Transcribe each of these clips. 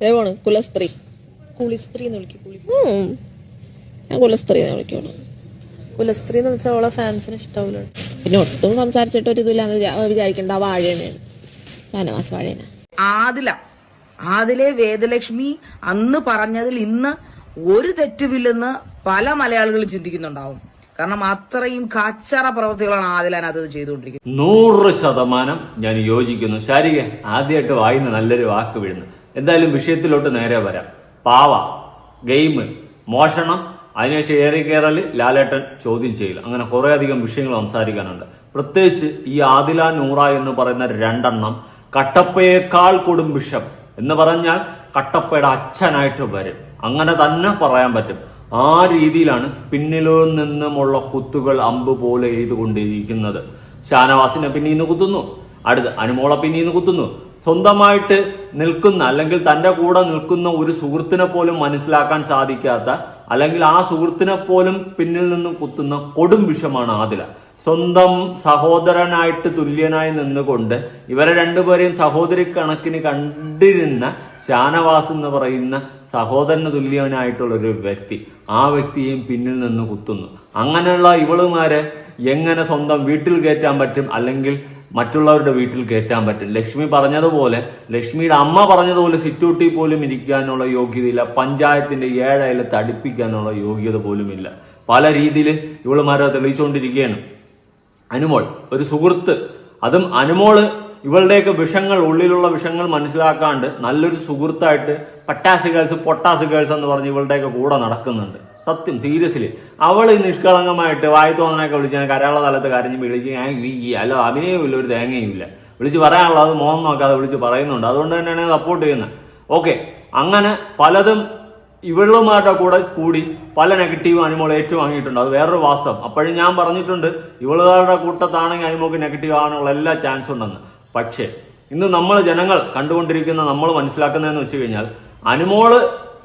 ദേവാണ് കുലസ്ത്രീ. കുളിസ്ത്രീ എന്ന് വിളിക്കും കുളിസ്ത്രീ. ഉം. ഞാൻ കുലസ്ത്രീ എന്ന് വിളിക്കുള്ളൂ. കുലസ്ത്രീ എന്ന് വെച്ചാൽ അവളെ ഫാൻസിന് ഇഷ്ടാവില്ല പിന്നെ ഒട്ടും സംസാരിച്ചിട്ട് ഒരു ഇതില്ലാന്ന് വിചാ- വിചാരിക്കണ്ട. ആ വാഴയാണ് ഷാനവാസ് വാഴേന. ആദില. ആദിലെ വേദലക്ഷ്മി അന്ന് പറഞ്ഞതിൽ ഇന്ന് ഒരു തെറ്റുമില്ലെന്ന് പല മലയാളികളും ചിന്തിക്കുന്നുണ്ടാവും. കാരണം അത്രയും കച്ചറ പ്രവൃത്തികളാണ് അത് ചെയ്തുകൊണ്ടിരിക്കുന്നത്. നൂറ് ശതമാനം ഞാൻ യോജിക്കുന്നു. ശാരിക ആദ്യമായിട്ട് വായിന്ന് നല്ലൊരു വാക്ക് വീഴുന്നു എന്തായാലും വിഷയത്തിലോട്ട് നേരെ വരാം. പാവ ഗെയിം മോഷണം അതിനുശേഷം ഏറി കയറൽ ലാലേട്ടൻ ചോദ്യം ചെയ്യൽ. അങ്ങനെ കുറേ അധികം വിഷയങ്ങൾ സംസാരിക്കാനുണ്ട്. പ്രത്യേകിച്ച് ഈ ആദില നൂറ എന്ന് പറയുന്ന രണ്ടെണ്ണം കട്ടപ്പയേക്കാൾ കൊടും വിഷം. എന്ന് പറഞ്ഞാൽ കട്ടപ്പയുടെ അച്ഛനായിട്ട് വരും. അങ്ങനെ തന്നെ പറയാൻ പറ്റും. ആ രീതിയിലാണ് പിന്നിലോ നിന്നുമുള്ള കുത്തുകൾ അമ്പ് പോലെ എഴുതുകൊണ്ടിരിക്കുന്നത് ഷാനവാസിനെ പിന്നീന്ന് കുത്തുന്നു. അടുത്ത് അനുമോളെ പിന്നീന്ന് കുത്തുന്നു. സ്വന്തമായിട്ട് നിൽക്കുന്ന അല്ലെങ്കിൽ തന്റെ കൂടെ നിൽക്കുന്ന ഒരു സുഹൃത്തിനെ പോലും മനസ്സിലാക്കാൻ സാധിക്കാത്ത അല്ലെങ്കിൽ ആ സുഹൃത്തിനെ പോലും പിന്നിൽ നിന്നും കുത്തുന്ന കൊടും വിഷമാണ് ആദില. സ്വന്തം സഹോദരനായിട്ട് തുല്യനായി നിന്നുകൊണ്ട് ഇവരെ രണ്ടുപേരെയും സഹോദരി കണക്കിന് കണ്ടിരുന്ന ഷാനവാസ് എന്ന് പറയുന്ന സഹോദരന് തുല്യനായിട്ടുള്ള ഒരു വ്യക്തി ആ വ്യക്തിയും പിന്നിൽ നിന്ന് കുത്തുന്നു. അങ്ങനെയുള്ള ഇവളുമാരെ എങ്ങനെ സ്വന്തം വീട്ടിൽ കയറ്റാൻ പറ്റും? അല്ലെങ്കിൽ മറ്റുള്ളവരുടെ വീട്ടിൽ കയറ്റാൻ പറ്റും ലക്ഷ്മി പറഞ്ഞതുപോലെ ലക്ഷ്മിയുടെ അമ്മ പറഞ്ഞതുപോലെ സിറ്റൂട്ടി പോലും ഇരിക്കാനുള്ള യോഗ്യതയില്ല. പഞ്ചായത്തിന്റെ ഏഴയില തടിപ്പിക്കാനുള്ള യോഗ്യത പോലുമില്ല. പല രീതിയിൽ ഇവളുമാരെ തെളിയിച്ചുകൊണ്ടിരിക്കുകയാണ് അനുമോൾ ഒരു സുഹൃത്ത്. അതും അനുമോൾ ഇവളുടെയൊക്കെ വിഷങ്ങൾ ഉള്ളിലുള്ള വിഷങ്ങൾ മനസ്സിലാക്കാണ്ട് നല്ലൊരു സുഹൃത്തായിട്ട് പട്ടാസ് ഗേൾസ് പൊട്ടാസ് ഗേൾസ് എന്ന് പറഞ്ഞ് ഇവളുടെയൊക്കെ കൂടെ നടക്കുന്നുണ്ട്. സത്യം സീരിയസ്ലി അവൾ നിഷ്കളങ്കമായിട്ട് വായി തോന്നനൊക്കെ വിളിച്ച് ഞാൻ കരയുള്ള തലത്ത് കരഞ്ഞ് വിളിച്ച് ഞാൻ അല്ല അഭിനയവും ഇല്ല ഒരു തേങ്ങയും ഇല്ല വിളിച്ച് പറയാനുള്ളത് മോഹം നോക്കാതെ വിളിച്ച് പറയുന്നുണ്ട്. അതുകൊണ്ട് തന്നെയാണ് സപ്പോർട്ട് ചെയ്യുന്നത്. ഓക്കെ അങ്ങനെ പലതും ഇവളുമാരുടെ കൂടെ കൂടി പല നെഗറ്റീവ് അനിമോൾ ഏറ്റുവാങ്ങിയിട്ടുണ്ട് അത് വേറൊരു വാസ്തവം അപ്പോഴും ഞാൻ പറഞ്ഞിട്ടുണ്ട് ഇവളുകളുടെ കൂട്ടത്താണെങ്കിൽ അനിമോക്ക് നെഗറ്റീവ് ആകാനുള്ള എല്ലാ ചാൻസ് ഉണ്ടെന്ന്. പക്ഷേ ഇന്ന് നമ്മൾ ജനങ്ങൾ കണ്ടുകൊണ്ടിരിക്കുന്ന നമ്മൾ മനസ്സിലാക്കുന്നതെന്ന് വെച്ച് കഴിഞ്ഞാൽ അനുമോൾ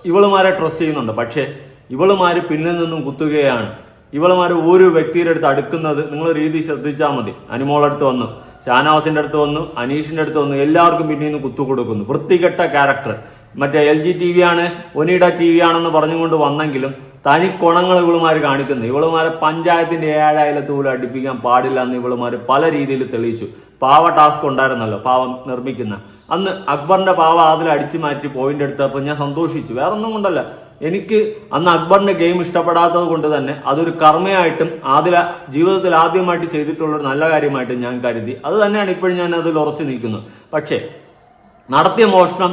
ഇവളുമാരെ ട്രസ്റ്റ് ചെയ്യുന്നുണ്ട്. പക്ഷേ ഇവളുമാര് പിന്നിൽ നിന്നും കുത്തുകയാണ്. ഇവളുമാര് ഓരോ വ്യക്തിയുടെ അടുത്ത് അടുക്കുന്നത് നിങ്ങൾ രീതി ശ്രദ്ധിച്ചാൽ മതി. അനുമോളുടെ അടുത്ത് വന്നു ഷാനവാസിന്റെ അടുത്ത് വന്നു അനീഷിന്റെ അടുത്ത് വന്നു എല്ലാവർക്കും പിന്നിൽ നിന്ന് കുത്തു കൊടുക്കുന്നു. വൃത്തികെട്ട ക്യാരക്ടർ മറ്റേ എൽ ജി ടി വി ആണ് ഒനിഡ ടി വി ആണെന്ന് പറഞ്ഞുകൊണ്ട് വന്നെങ്കിലും തനി കുണങ്ങൾ ഇവളുമാർ കാണിക്കുന്നു. ഇവളുമാരെ പഞ്ചായത്തിന്റെ ഏഴായാലത്ത് പോലും അടുപ്പിക്കാൻ പാടില്ല എന്ന് ഇവളുമാർ പല രീതിയിൽ തെളിയിച്ചു. പാവ ടാസ്ക് ഉണ്ടായിരുന്നല്ലോ പാവം നിർമ്മിക്കുന്ന. അന്ന് അക്ബറിന്റെ പാവ അതിൽ അടിച്ചു മാറ്റി പോയിന്റ് എടുത്തപ്പോൾ ഞാൻ സന്തോഷിച്ചു. വേറൊന്നും കൊണ്ടല്ല. എനിക്ക് അന്ന് അക്ബറിന്റെ ഗെയിം ഇഷ്ടപ്പെടാത്തത് കൊണ്ട് തന്നെ അതൊരു കർമ്മയായിട്ടും ആദ്യ ജീവിതത്തിൽ ആദ്യമായിട്ട് ചെയ്തിട്ടുള്ള ഒരു നല്ല കാര്യമായിട്ട് ഞാൻ കരുതി. അത് തന്നെയാണ് ഇപ്പോഴും ഞാൻ അതിൽ ഉറച്ചു നിൽക്കുന്നത്. പക്ഷേ നടത്തിയ മോഷണം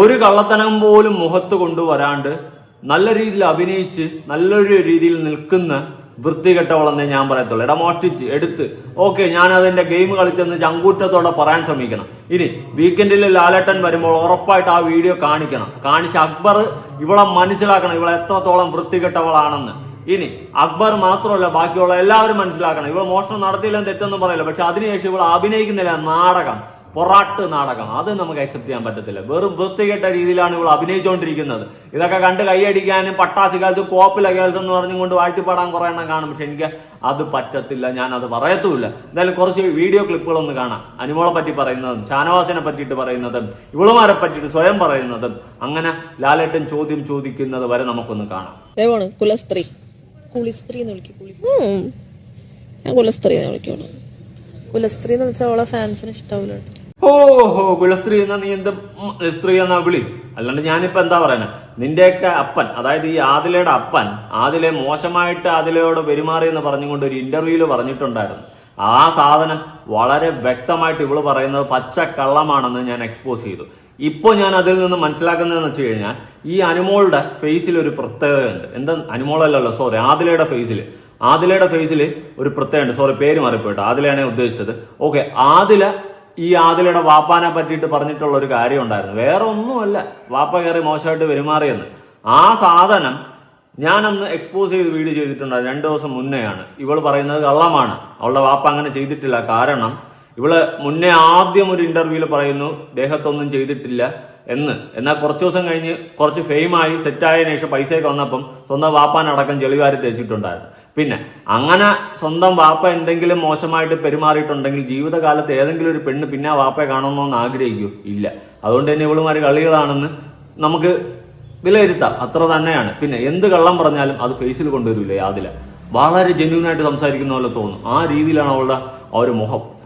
ഒരു കള്ളത്തനം പോലും മുഖത്ത് കൊണ്ടുവരാണ്ട് നല്ല രീതിയിൽ അഭിനയിച്ച് നല്ലൊരു രീതിയിൽ നിൽക്കുന്ന വൃത്തികെട്ടവളെന്നേ ഞാൻ പറയത്തുള്ളൂ. എടാ മോഷ്ടിച്ച് എടുത്ത്. ഓക്കെ ഞാൻ അതിന്റെ ഗെയിം കളിച്ചെന്ന് ചങ്കൂറ്റത്തോടെ പറയാൻ ശ്രമിക്കണം. ഇനി വീക്കെൻഡിൽ ലാലേട്ടൻ വരുമ്പോൾ ഉറപ്പായിട്ട് ആ വീഡിയോ കാണിക്കണം. കാണിച്ച് അക്ബർ ഇവളെ മനസ്സിലാക്കണം. ഇവളെ എത്രത്തോളം വൃത്തികെട്ടവളാണെന്ന്. ഇനി അക്ബർ മാത്രമല്ല ബാക്കിയുള്ള എല്ലാവരും മനസ്സിലാക്കണം. ഇവൾ മോഷണം നടത്തിയില്ലെന്ന് തെറ്റൊന്നും പറയില്ല. പക്ഷെ അതിനുശേഷം ഇവൾ അഭിനയിക്കുന്നില്ല. നാടകം. പൊറാട്ട് നാടകം. അത് നമുക്ക് അക്സെപ്റ്റ് ചെയ്യാൻ പറ്റത്തില്ല. വെറും വൃത്തികെട്ട രീതിയിലാണ് ഇവൾ അഭിനയിച്ചുകൊണ്ടിരിക്കുന്നത് ഇതൊക്കെ കണ്ട് കൈയടിക്കാനും പട്ടാസി കേൾസ് കോപ്പില കേൾസ് എന്ന് പറഞ്ഞുകൊണ്ട് വാഴ്ത്തിപ്പാടാൻ കുറെ എണ്ണം കാണും. പക്ഷെ എനിക്ക് അത് പറ്റത്തില്ല. ഞാൻ അത് പറയത്തുമില്ല. എന്തായാലും കുറച്ച് വീഡിയോ ക്ലിപ്പുകളൊന്ന് കാണാം. അനുമോളെ പറ്റി പറയുന്നതും ഷാനവാസിനെ പറ്റിയിട്ട് പറയുന്നതും ഇവളുമാരെ പറ്റിയിട്ട് സ്വയം പറയുന്നതും അങ്ങനെ ലാലേട്ടൻ ചോദ്യം ചോദിക്കുന്നത് വരെ നമുക്കൊന്ന് കാണാം. ദേവാണ് കുലസ്ത്രീ. കുളിസ്ത്രീ എന്ന് വിളിക്കും. ഞാൻ കുലസ്ത്രീ എന്ന് വിളിക്കുള്ളൂ. കുലസ്ത്രീ എന്ന് വെച്ചാൽ അവളെ ഫാൻസിന് ഇഷ്ടാവില്ല ഓഹോ കുലസ്ത്രീ എന്നാ നീ എന്ത് സ്ത്രീ എന്നാ വിളി. അല്ലാണ്ട് ഞാനിപ്പോ എന്താ പറയുന്നത് നിന്റെയൊക്കെ അപ്പൻ അതായത് ഈ ആദിലയുടെ അപ്പൻ ആദിലെ മോശമായിട്ട് ആദിലയോട് പെരുമാറി എന്ന് പറഞ്ഞുകൊണ്ട് ഒരു ഇന്റർവ്യൂൽ പറഞ്ഞിട്ടുണ്ടായിരുന്നു. ആ സാധനം വളരെ വ്യക്തമായിട്ട് ഇവൾ പറയുന്നത് പച്ച കള്ളമാണെന്ന് ഞാൻ എക്സ്പോസ് ചെയ്തു. ഇപ്പൊ ഞാൻ അതിൽ നിന്ന് മനസ്സിലാക്കുന്നതെന്ന് വെച്ച് കഴിഞ്ഞാൽ ഈ അനുമോളുടെ ഫേസിൽ ഒരു പ്രത്യേകതയുണ്ട് എന്താ? അനുമോളല്ലല്ലോ സോറി ആദിലയുടെ ഫേസിൽ ആദിലയുടെ ഫേസിൽ ഒരു പ്രത്യേകമുണ്ട് സോറി പേര് മാറിപ്പോയിട്ടോ. ആദിലയാണ് ഉദ്ദേശിച്ചത്. ഓക്കെ ആദില ഈ ആദിലയുടെ വാപ്പാനെ പറ്റിയിട്ട് പറഞ്ഞിട്ടുള്ള ഒരു കാര്യം ഉണ്ടായിരുന്നു വേറെ ഒന്നുമല്ല. വാപ്പ കയറി മോശമായിട്ട് പെരുമാറിയെന്ന്. ആ സാധനം ഞാനന്ന് എക്സ്പോസ് ചെയ്ത് വീഡിയോ ചെയ്തിട്ടുണ്ട്. രണ്ടു ദിവസം മുന്നെയാണ്. ഇവൾ പറയുന്നത് കള്ളമാണ്. അവളുടെ വാപ്പ അങ്ങനെ ചെയ്തിട്ടില്ല. കാരണം ഇവൾ മുന്നേ ആദ്യം ഒരു ഇന്റർവ്യൂവിൽ പറയുന്നു ദേഹത്തൊന്നും ചെയ്തിട്ടില്ല. എന്ന്. എന്നാൽ കുറച്ച് ദിവസം കഴിഞ്ഞ് കുറച്ച് ഫെയിമായി സെറ്റായതിനു ശേഷം പൈസയൊക്കെ വന്നപ്പം സ്വന്തം വാപ്പാനടക്കം ചെളിവാരി തേച്ചിട്ടുണ്ടായിരുന്നു. പിന്നെ അങ്ങനെ സ്വന്തം വാപ്പ എന്തെങ്കിലും മോശമായിട്ട് പെരുമാറിയിട്ടുണ്ടെങ്കിൽ ജീവിതകാലത്ത് ഏതെങ്കിലും ഒരു പെണ്ണ് പിന്നെ വാപ്പയെ കാണണമെന്ന് ആഗ്രഹിക്കൂ. ഇല്ല. അതുകൊണ്ട് തന്നെ ഇവളുമാര് കളികളാണെന്ന് നമുക്ക് വിലയിരുത്താം. അത്ര തന്നെയാണ്. പിന്നെ എന്ത് കള്ളം പറഞ്ഞാലും അത് ഫേസിൽ കൊണ്ടുവരില്ല യാതില്ല വളരെ ജെന്യൂനായിട്ട് സംസാരിക്കുന്ന പോലെ തോന്നും. ആ രീതിയിലാണ് അവളുടെ ആ ഒരു മുഖം.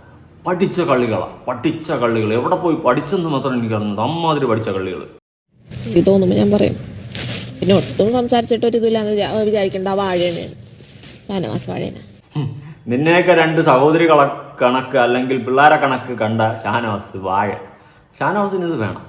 പഠിച്ച കള്ളികളാണ് പഠിച്ച കള്ളികൾ. എവിടെ പോയി പഠിച്ചെന്ന് മാത്രം എനിക്ക് അറിഞ്ഞത് അമ്മാതിരി പഠിച്ച കള്ളികൾ. ഇത് തോന്നുമ്പോൾ ഞാൻ പറയും പിന്നെ ഒട്ടും സംസാരിച്ചിട്ട് ഒരു ഇതില്ലാന്ന് വിചാ വിചാരിക്കേണ്ട വാഴയാണ് ഹും. നിന്നെയൊക്കെ രണ്ട് സഹോദരി കണക്ക് അല്ലെങ്കിൽ പിള്ളേരെ കണക്ക് കണ്ട ഷാനവാസ് വാഴ. ഷാനവാസിന് ഇത് വേണം.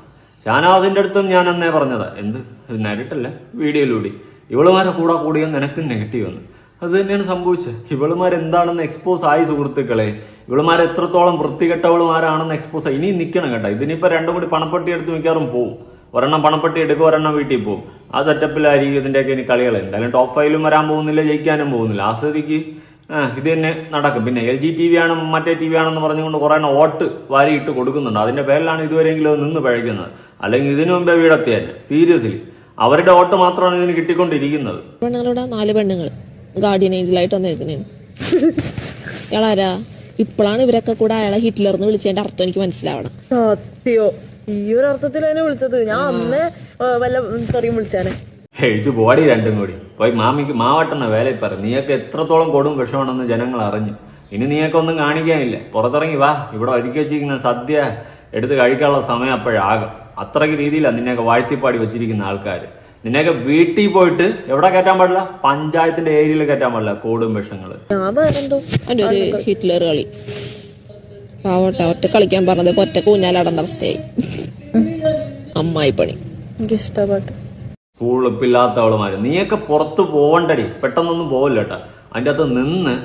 ഷാനവാസിന്റെ അടുത്തും ഞാൻ അന്നേ പറഞ്ഞതാ എന്ത്? നേരിട്ടല്ല? വീഡിയോയിലൂടെ. ഇവളുമാരെ കൂടെ കൂടിയോ നിനക്ക് നെഗറ്റീവ് എന്ന് അത് തന്നെയാണ് സംഭവിച്ചത്. ഇവളുമാർ എന്താണെന്ന് എക്സ്പോസ് ആയി സുഹൃത്തുക്കളെ. ഇവളുമാർ എത്രത്തോളം വൃത്തികെട്ടവളുമാരാണെന്ന് എക്സ്പോസ് ആയി. ഇനി നിൽക്കണം കേട്ടോ. ഇതിനിപ്പോൾ രണ്ടും കൂടി പണപ്പെട്ടി എടുത്ത് മിക്കാറും പോവും. ഒരെണ്ണം പണപ്പെട്ടി എടുക്കും ഒരെണ്ണം വീട്ടിൽ പോകും ആ സെറ്റപ്പിലായിരിക്കും ഇതിന്റെയൊക്കെ ഇനി കളികൾ. എന്തായാലും ടോപ്പ് ഫൈവിലും വരാൻ പോകുന്നില്ല ജയിക്കാനും പോകുന്നില്ല. ആ ഇത് തന്നെ നടക്കും. പിന്നെ എൽ ജി ടി വി ആണ് മറ്റേ ടി വി ആണെന്ന് പറഞ്ഞുകൊണ്ട് കുറേ എണ്ണം വോട്ട് വാരിയിട്ട് കൊടുക്കുന്നുണ്ട്. അതിന്റെ പേരിലാണ് ഇതുവരെയെങ്കിലും അത് നിന്ന് പഴയ്ക്കുന്നത് അല്ലെങ്കിൽ ഇതിനു മുമ്പേ വീടെത്തി സീരിയസ്ലി അവരുടെ വോട്ട് മാത്രമാണ് ഇതിന് കിട്ടിക്കൊണ്ടിരിക്കുന്നത്. പെണ്ണുങ്ങളുടെ നാല് പെണ്ണുങ്ങൾ. ഗാർഡിയൻ ഏഞ്ചലായിട്ട് വന്നിരിക്കുന്നതാണ് ഇയാളാരാ? ഇപ്പോഴാണ് ഇവരൊക്കെ കൂടെ അയാളെ ഹിറ്റ്ലർ എന്ന് വിളിച്ചതിന്റെ അർത്ഥം എനിക്ക് മനസ്സിലാവണം. സത്യോ. ഈ ഒരു അർത്ഥത്തിൽ വിളിച്ചത്. ഞാൻ അന്ന് വല്ല തെറിയും വിളിച്ചാനെ. എഴുച്ചു പോടി രണ്ടും കൂടി. പോയി മാമിക്ക് മാവട്ടെന്ന വേല പറ. നീയൊക്കെ എത്രത്തോളം കൊടും വിഷമാണെന്ന് ജനങ്ങൾ അറിഞ്ഞു. ഇനി നീയൊക്കെ ഒന്നും കാണിക്കാനില്ല. പുറത്തിറങ്ങി വാ. ഇവിടെ ഒരുക്കി വെച്ചിരിക്കുന്ന സദ്യ എടുത്ത് കഴിക്കാനുള്ള സമയം അപ്പോഴാകും. അത്രയ്ക്ക് രീതിയിലാണ് നിന്നെയൊക്കെ വാഴ്ത്തിപ്പാടി വെച്ചിരിക്കുന്ന ആൾക്കാർ നിന്നെയൊക്കെ വീട്ടിൽ പോയിട്ട് എവിടെ കയറ്റാൻ പാടില്ല? പഞ്ചായത്തിന്റെ ഏരിയയിൽ കയറ്റാൻ പാടില്ല കൂടും വിഷങ്ങൾ. അതിന്റെ ഒരു ഹിറ്റ്ലർ കളി. പാവട്ടെ ഒറ്റ കളിക്കാൻ പറഞ്ഞത് ഒറ്റ കൂഞ്ഞാലടന്ന അവസ്ഥയായി. അമ്മായി പണി. എനിക്ക് ഇഷ്ടപ്പെട്ടു. കൂളിപ്പില്ലാത്തവളുമാര് നീയൊക്കെ പുറത്ത് പോവണ്ടടി. പെട്ടെന്നൊന്നും പോവില്ല കേട്ടാ അതിന്റെ അകത്ത് നിന്ന്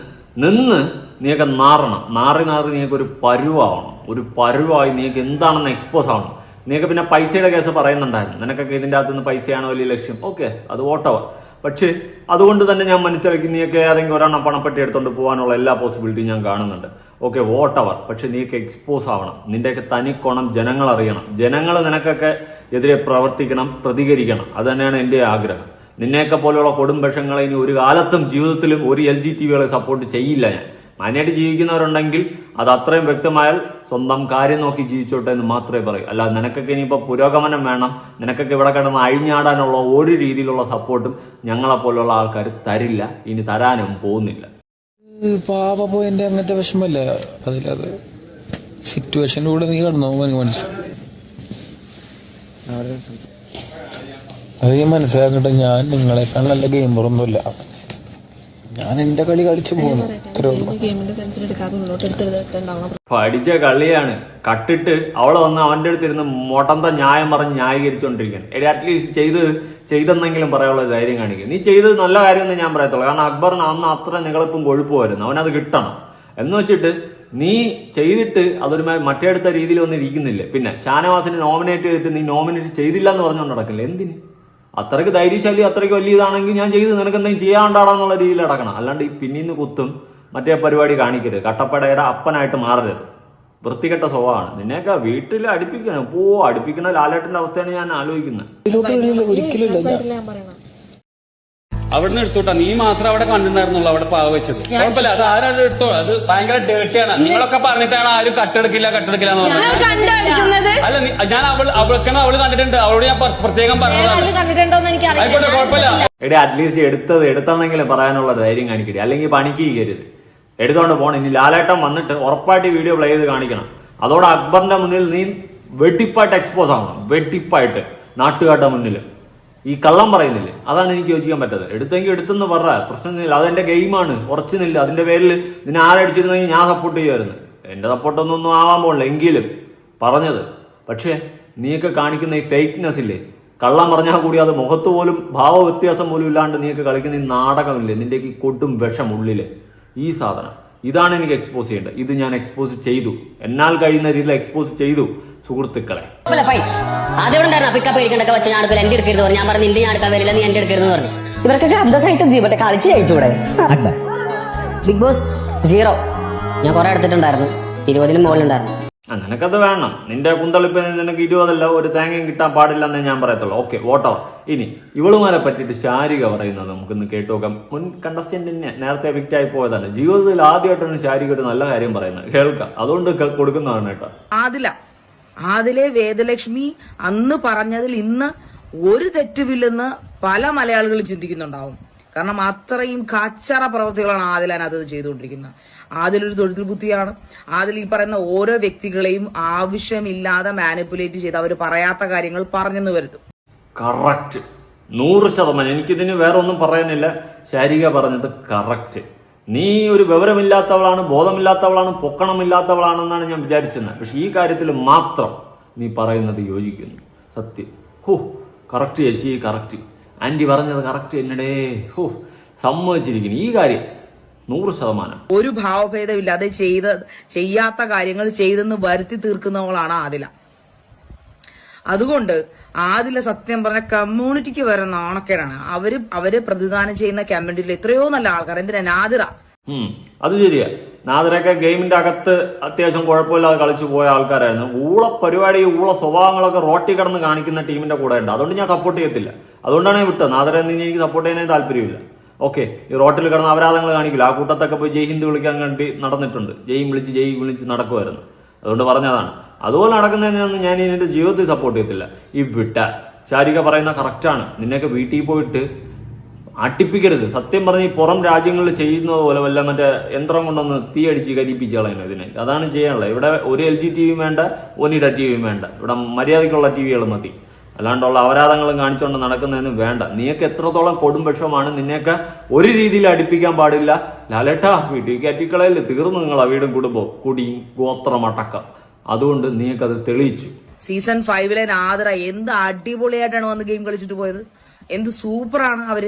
നിന്ന് നീയൊക്കെ നാറണം. നാറി നാറി നീയൊക്കെ ഒരു പരുവാവണം. ഒരു പരുവായി നീയൊക്കെ എന്താണെന്ന് എക്സ്പോസ് ആവണം. നീയൊക്കെ പിന്നെ പൈസയുടെ കേസ് പറയുന്നുണ്ടായിരുന്നു. നിനക്കൊക്കെ ഇതിന്റെ അകത്ത് നിന്ന് പൈസയാണ് വലിയ ലക്ഷ്യം? ഓക്കെ അത് ഓട്ടവർ പക്ഷേ അതുകൊണ്ട് തന്നെ ഞാൻ മനസ്സിലാക്കി നീയൊക്കെ ഏതെങ്കിലും ഒരെണ്ണം പണപ്പെട്ടി എടുത്തുകൊണ്ട് പോകാനുള്ള എല്ലാ പോസിബിലിറ്റിയും ഞാൻ കാണുന്നുണ്ട്. ഓക്കെ വോട്ടവർ പക്ഷെ നീക്ക് എക്സ്പോസ് ആവണം. നിന്റെയൊക്കെ തനിക്കോണം ജനങ്ങൾ അറിയണം. ജനങ്ങൾ നിനക്കൊക്കെ എതിരെ പ്രവർത്തിക്കണം പ്രതികരിക്കണം. അത് തന്നെയാണ് എന്റെ ആഗ്രഹം. നിന്നെയൊക്കെ പോലെയുള്ള കൊടുംപക്ഷങ്ങളെ ഇനി ഒരു കാലത്തും ജീവിതത്തിലും ഒരു എൽ ജി ടി വികളെ സപ്പോർട്ട് ചെയ്യില്ല ഞാൻ. മാന്യമായിട്ട് ജീവിക്കുന്നവരുണ്ടെങ്കിൽ അത് അത്രയും വ്യക്തമായാൽ സ്വന്തം കാര്യം നോക്കി ജീവിച്ചോട്ടെ എന്ന് മാത്രമേ പറയൂ. അല്ല നിനക്കൊക്കെ ഇനിയിപ്പോൾ പുരോഗമനം വേണം. നിനക്കൊക്കെ ഇവിടെ കിടന്ന് അഴിഞ്ഞാടാനുള്ള ഒരു രീതിയിലുള്ള സപ്പോർട്ടും ഞങ്ങളെപ്പോലുള്ള ആൾക്കാർ തരില്ല. ഇനി തരാനും പോകുന്നില്ല. പാവ പോയിന്റെ അങ്ങനത്തെ വിഷമല്ല? അതിലത് സിറ്റുവേഷനിലൂടെ നീ കടന്നു? എനിക്ക് മനസ്സിലാവും അത് ഞാൻ മനസ്സിലാക്കട്ടെ ഞാൻ നിങ്ങളെക്കാൾ നല്ല ഗെയിമറൊന്നുമില്ല ഞാൻ എന്റെ കളി കളിച്ചു പോകുന്നു പഠിച്ച കളിയാണ്. കട്ടിട്ട് അവളെ വന്ന് അവന്റെ അടുത്ത് ഇരുന്ന് മൊട്ടന്ത ന്യായം പറഞ്ഞ് ന്യായീകരിച്ചുകൊണ്ടിരിക്കുകയാണ് എടി അറ്റ്ലീസ്റ്റ് ചെയ്ത് ചെയ്തെന്നെങ്കിലും പറയാനുള്ള ധൈര്യം കാണിക്കും. നീ ചെയ്തത് നല്ല കാര്യമെന്ന് ഞാൻ പറയത്തുള്ളൂ. കാരണം അക്ബറിന് അന്ന് അത്ര നികളിപ്പും കൊഴുപ്പുമായിരുന്നു അവനത് കിട്ടണം. എന്ന് വെച്ചിട്ട് നീ ചെയ്തിട്ട് അതൊരു മറ്റേടുത്ത രീതിയിൽ ഒന്നും ഇരിക്കുന്നില്ല പിന്നെ ഷാനവാസിനെ നോമിനേറ്റ് ചെയ്തിട്ട് നീ നോമിനേറ്റ് ചെയ്തില്ല എന്ന് പറഞ്ഞുകൊണ്ട് നടക്കില്ല? എന്തിന്? അത്രയ്ക്ക് ധൈര്യശാലി അത്രയ്ക്ക് വലിയ ഇതാണെങ്കിൽ ഞാൻ ചെയ്ത് നിനക്ക് എന്തെങ്കിലും ചെയ്യാണ്ടാടാന്നുള്ള രീതിയിൽ അടക്കണം അല്ലാണ്ട് ഈ പിന്നീന്ന് കുത്തും മറ്റേ പരിപാടി കാണിക്കരുത്. കട്ടപ്പടയുടെ അപ്പനായിട്ട് മാറരുത്. വൃത്തികെട്ട സ്വഭാവമാണ്. നിന്നെയൊക്കെ വീട്ടിൽ അടുപ്പിക്കണം പോ അടുപ്പിക്കുന്ന ലാലേട്ടന്റെ അവസ്ഥയാണ് ഞാൻ ആലോചിക്കുന്നത്. അവിടുന്ന് എടുത്തോട്ടാ. നീ മാത്രം അവിടെ കണ്ടിട്ടുണ്ടായിരുന്നുള്ളൂ അവിടെ പാവ വെച്ചത്. കുഴപ്പമില്ല. അത് ആരാണ് എടുത്തോ? അത് ഭയങ്കര ഡേർട്ടിയാണ് നിങ്ങളൊക്കെ പറഞ്ഞിട്ടാണ് ആരും കട്ടെടുക്കില്ല കട്ടെടുക്കില്ല എന്ന് പറഞ്ഞത്. കണ്ടടിക്കുന്നത് അല്ല ഞാൻ അവൾ അവൾക്കാണ് അവൾ കണ്ടിട്ടുണ്ട്. അവളോട് ഞാൻ പ്രത്യേകം പറഞ്ഞതാണ്. കണ്ടിട്ടുണ്ടോന്ന് എനിക്ക് ആയിക്കോട്ടെ കുഴപ്പമില്ല. എടേ അറ്റ്ലീസ്റ്റ് എടുത്തത് എടുത്തെന്നെങ്കിലും പറയാനുള്ള ധൈര്യം കാണിക്കരുത് അല്ലെങ്കിൽ പണിക്ക് കയരുത് എടുത്തോണ്ട് പോണം. ഇനി ലാലേട്ടം വന്നിട്ട് ഉറപ്പായിട്ട് ഈ വീഡിയോ പ്ലേ ചെയ്ത് കാണിക്കണം. അതോടെ അക്ബറിന്റെ മുന്നിൽ നീ വെട്ടിപ്പായിട്ട് എക്സ്പോസ് ആവണം. വെട്ടിപ്പായിട്ട്. നാട്ടുകാരുടെ മുന്നിൽ ഈ കള്ളം പറയുന്നില്ലേ? അതാണ് എനിക്ക് യോജിക്കാൻ പറ്റത് എടുത്തെങ്കിൽ എടുത്തെന്ന് പറ. പ്രശ്നമൊന്നുമില്ല അതെന്റെ ഗെയിമാണ് ഉറച്ചു നില്ല. അതിന്റെ പേരിൽ നിന്നെ ആരടിച്ചിരുന്നെങ്കിൽ ഞാൻ സപ്പോർട്ട് ചെയ്യുമായിരുന്നു. എന്റെ സപ്പോർട്ടൊന്നും ഒന്നും ആവാൻ പോകില്ല എങ്കിലും പറഞ്ഞത്. പക്ഷേ നീയൊക്കെ കാണിക്കുന്ന ഈ ഫേക്ക്നെസ് ഇല്ലേ? കള്ളം പറഞ്ഞാൽ കൂടി അത് മുഖത്ത് പോലും ഭാവ വ്യത്യാസം പോലും ഇല്ലാണ്ട് നീയൊക്കെ കളിക്കുന്ന ഈ നാടകമില്ലേ? നിന്റെ ഈ കൊട്ടും വിഷം ഉള്ളിൽ. ഈ സാധനം. ഇതാണ് എനിക്ക് എക്സ്പോസ് ചെയ്യേണ്ടത്. ഇത് ഞാൻ എക്സ്പോസ് ചെയ്തു. എന്നാൽ കഴിയുന്ന രീതിയിൽ എക്സ്പോസ് ചെയ്തു. സുഹൃത്തുക്കളെ. പിക്കപ്പ് കഴിക്കണ്ടൊക്കെ വെച്ച് ഞാൻ എടുക്കില്ല എന്റെ എടുക്കരുത് പറഞ്ഞു. ഞാൻ പറഞ്ഞു ഞാൻ എടുക്കാൻ വരില്ല നീ എന്റെ പറഞ്ഞു. ഇവർക്കൊക്കെ അന്തസ്സായിട്ട് ജീവട്ടെ കളിച്ച് കഴിച്ചൂടെ ബിഗ് ബോസ് സീറോ. ഞാൻ കുറെ എടുത്തിട്ടുണ്ടായിരുന്നു. ഇരുപതിനും മുകളിലുണ്ടായിരുന്നു. നിനക്കത് വേണം. നിന്റെ കുന്തളിപ്പ് നിനക്ക് ഇരുപതല്ല ഒരു തേങ്ങയും കിട്ടാൻ പാടില്ല എന്നേ ഞാൻ പറയത്തുള്ളൂ. ഓക്കെ വോട്ടോ. ഇനി ഇവളുമാരെ പറ്റിയിട്ട് ശാരിക പറയുന്നത് നമുക്കിന്ന് കേട്ടു നോക്കാം മുൻ കണ്ടസ്റ്റന്റിനെ നേരത്തെ എവിക്റ്റ് ആയി പോയതാണ്. ജീവിതത്തിൽ ആദ്യമായിട്ടാണ് ശാരിക ഒരു നല്ല കാര്യം പറയുന്നത്. കേൾക്കാം. അതുകൊണ്ട് കൊടുക്കുന്നതാണ് കേട്ടോ. ആദില ആദിലെ വേദലക്ഷ്മി അന്ന് പറഞ്ഞതിൽ ഇന്ന് ഒരു തെറ്റുമില്ലെന്ന് പല മലയാളികളും ചിന്തിക്കുന്നുണ്ടാവും. കാരണം അത്രയും കച്ചറ പ്രവൃത്തികളാണ് അത് ചെയ്തുകൊണ്ടിരിക്കുന്നത്. ആദിലൊരു തൊഴുത്തിൽ ബുദ്ധിയാണ് ആദിൽ ഈ പറയുന്ന ഓരോ വ്യക്തികളെയും ആവശ്യമില്ലാതെ മാനിപ്പുലേറ്റ് ചെയ്ത് അവർ പറയാത്ത കാര്യങ്ങൾ പറഞ്ഞെന്ന് വരുത്തും. കറക്റ്റ് നൂറ് ശതമാനം. എനിക്കിതിന് വേറെ ഒന്നും പറയാനില്ല. ശാരിക പറഞ്ഞത് കറക്റ്റ് നീ ഒരു വിവരമില്ലാത്തവളാണ് ബോധമില്ലാത്തവളാണ് പൊക്കണമില്ലാത്തവളാണെന്നാണ് ഞാൻ വിചാരിച്ചത് പക്ഷെ ഈ കാര്യത്തിൽ മാത്രം നീ പറയുന്നത് യോജിക്കുന്നു. സത്യം. ഹോ കറക്റ്റ് ചേച്ചി കറക്റ്റ് ആന്റി പറഞ്ഞത് കറക്റ്റ് എന്നടേ ഹോ സമ്മതിച്ചിരിക്കുന്നു. ഈ കാര്യം നൂറ് ശതമാനം. ഒരു ഭാവഭേദമില്ലാതെ ചെയ്ത ചെയ്യാത്ത കാര്യങ്ങൾ ചെയ്തെന്ന് വരുത്തി തീർക്കുന്നവളാണ് ആദില. അതുകൊണ്ട് ആദില സത്യം പറഞ്ഞ കമ്മ്യൂണിറ്റിക്ക് വരെ നാണക്കേടാണ്. അവർ അവർ പ്രതിദാനം ചെയ്യുന്ന കമ്മ്യൂണിറ്റിയിൽ എത്രയോ നല്ല ആൾക്കാർ എന്തിനാ? നാദിറ. അത് ശരിയാ. നാദരൊക്കെ ഗെയിമിന്റെ അകത്ത് അത്യാവശ്യം കുഴപ്പമില്ലാതെ കളിച്ചു പോയ ആൾക്കാരായിരുന്നു. ഊള പരിപാടി ഊള സ്വഭാവങ്ങളൊക്കെ റോട്ടി കിടന്ന് കാണിക്കുന്ന ടീമിന്റെ കൂടെ ഉണ്ട്. അതുകൊണ്ട് ഞാൻ സപ്പോർട്ട് ചെയ്യത്തില്ല. അതുകൊണ്ടാണ് ഞാൻ വിട്ടത്. നാദരെ എനിക്ക് സപ്പോർട്ട് ചെയ്യാനേ താല്പര്യമില്ല. ഓക്കെ ഈ റോട്ടിൽ കിടന്ന് അപരാധങ്ങൾ കാണിക്കില്ല. ആ കൂട്ടത്തൊക്കെ പോയി ജയ് ഹിന്ദ് വിളിക്കാൻ വേണ്ടി നടന്നിട്ടുണ്ട്. ജയ് വിളിച്ച് ജയ് വിളിച്ച് നടക്കുമായിരുന്നു അതുകൊണ്ട് പറഞ്ഞതാണ്. അതുപോലെ നടക്കുന്നതിനൊന്നും ഞാൻ എന്റെ ജീവിതത്തിൽ സപ്പോർട്ട് ചെയ്യത്തില്ല. ഈ വിട്ട. ചാരിക പറയുന്ന കറക്റ്റാണ് നിന്നെയൊക്കെ വീട്ടിൽ പോയിട്ട് അട്ടിപ്പിക്കരുത്. സത്യം പറഞ്ഞ് ഈ പുറം രാജ്യങ്ങളിൽ ചെയ്യുന്നത് പോലെ വല്ല മറ്റേ യന്ത്രം കൊണ്ടൊന്ന് തീ അടിച്ച് കരിപ്പിച്ച് കളയണം ഇതിനെ. അതാണ് ചെയ്യാനുള്ളത്. ഇവിടെ ഒരു എൽ ജി ടി വിയും വേണ്ട ഒനിഡ ടി വിയും വേണ്ട. ഇവിടെ മര്യാദയ്ക്കുള്ള ടി വികൾ മതി. അല്ലാണ്ടുള്ള അപരാധങ്ങളും കാണിച്ചുകൊണ്ട് നടക്കുന്നതിന് വേണ്ട. നീയൊക്കെ എത്രത്തോളം കൊടുംപക്ഷമാണ് നിന്നെയൊക്കെ ഒരു രീതിയിൽ അടുപ്പിക്കാൻ പാടില്ല. ലാലേട്ടാ വീട്ടിൽ കയറ്റിക്കളയിൽ തീർന്നു നിങ്ങളാ വീടും കുടുംബവും. കുടി ഗോത്രമടക്കം അതുകൊണ്ട് നീയൊക്കെ തെളിയിച്ചു. സീസൺ ഫൈവിലെ നാദറ എന്ത് അടിപൊളിയായിട്ടാണ് വന്ന് ഗെയിം കളിച്ചിട്ട് പോയത്? എന്ത് സൂപ്പറാണ് അവർ.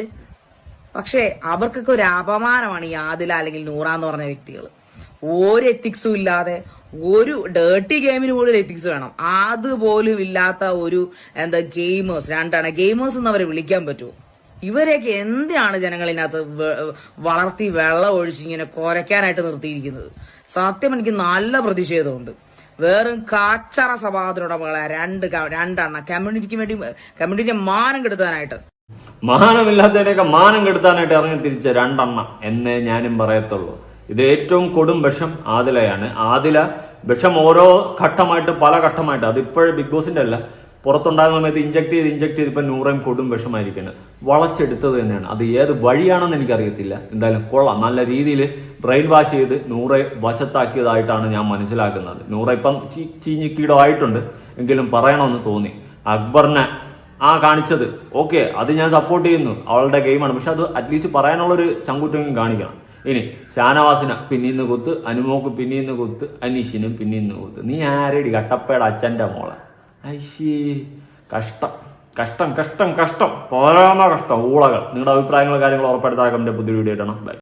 പക്ഷേ അവർക്കൊക്കെ ഒരു അപമാനമാണ് ഈ ആദില അല്ലെങ്കിൽ നൂറ എന്ന് പറഞ്ഞ വ്യക്തികൾ ഒരു എത്തിക്സും ഇല്ലാതെ ഒരു ഡേർട്ടി ഗെയിമിന് പോലും എത്തിക്സ് വേണം. അതുപോലും ഇല്ലാത്ത ഒരു എന്താ ഗെയിമേഴ്സ് രണ്ടാണ്. ഗെയിമേഴ്സ് എന്ന് അവരെ വിളിക്കാൻ പറ്റുമോ? ഇവരെയൊക്കെ എന്തിനാണ് ജനങ്ങളിനകത്ത് വളർത്തി വെള്ളം ഒഴിച്ച് ഇങ്ങനെ കുരയ്ക്കാനായിട്ട് നിർത്തിയിരിക്കുന്നത്? സത്യം എനിക്ക് നല്ല പ്രതിഷേധമുണ്ട്. വെറും കാച്ചറ സ്വഭാവത്തിനുടമകളെ രണ്ട് രണ്ടെണ്ണ കമ്മ്യൂണിറ്റിക്ക് വേണ്ടി കമ്മ്യൂണിറ്റിയെ മാനം കെടുത്താനായിട്ട്. മാനമില്ലാത്തതിനൊക്കെ മാനം കെടുത്താനായിട്ട് ഇറങ്ങി തിരിച്ച രണ്ടെണ്ണം എന്നേ ഞാനും പറയത്തുള്ളൂ. ഇത് ഏറ്റവും കൊടും വിഷം ആദിലയാണ്. ആദില വിഷം ഓരോ ഘട്ടമായിട്ട് പല ഘട്ടമായിട്ട് അതിപ്പോഴും ബിഗ് ബോസിന്റെ അല്ല. പുറത്തുണ്ടാകുന്ന സമയത്ത് ഇഞ്ചക്ട് ചെയ്ത് ഇഞ്ചക്ട് ചെയ്ത് ഇപ്പം നൂറേം കൊടും വിഷമായിരിക്കുന്നത് വളച്ചെടുത്തത് തന്നെയാണ്. അത് ഏത് വഴിയാണെന്ന് എനിക്കറിയത്തില്ല. എന്തായാലും കൊള്ളാം. നല്ല രീതിയിൽ ബ്രെയിൻ വാഷ് ചെയ്ത് നൂറെ വശത്താക്കിയതായിട്ടാണ് ഞാൻ മനസ്സിലാക്കുന്നത്. നൂറ ഇപ്പം ചീ- ചീഞ്ഞിക്കീടോ ആയിട്ടുണ്ട് എങ്കിലും പറയണമെന്ന് തോന്നി. അക്ബറിനെ ആ കാണിച്ചത്. ഓക്കെ അത് ഞാൻ സപ്പോർട്ട് ചെയ്യുന്നു. അവളുടെ ഗെയിമാണ് പക്ഷെ അത് അറ്റ്ലീസ്റ്റ് പറയാനുള്ളൊരു ചങ്കുറ്റെങ്കിലും കാണിക്കണം. ഇനി ഷാനവാസിന പിന്നീന്ന് കുത്ത് അനുമോക്ക് പിന്നീന്ന് കുത്ത് അനീഷിനും പിന്നീന്ന് കുത്ത്. നീ ആരടി കട്ടപ്പയുടെ അച്ഛന്റെ മോളെ? ഐശി കഷ്ടം കഷ്ടം കഷ്ടം കഷ്ടം. പോരാമ കഷ്ടം. ഊളകൾ. നിങ്ങളുടെ അഭിപ്രായങ്ങളും കാര്യങ്ങൾ ഉറപ്പെടുത്താൻ എന്റെ പുതിയ വീഡിയോ ഇടണം. ബൈ.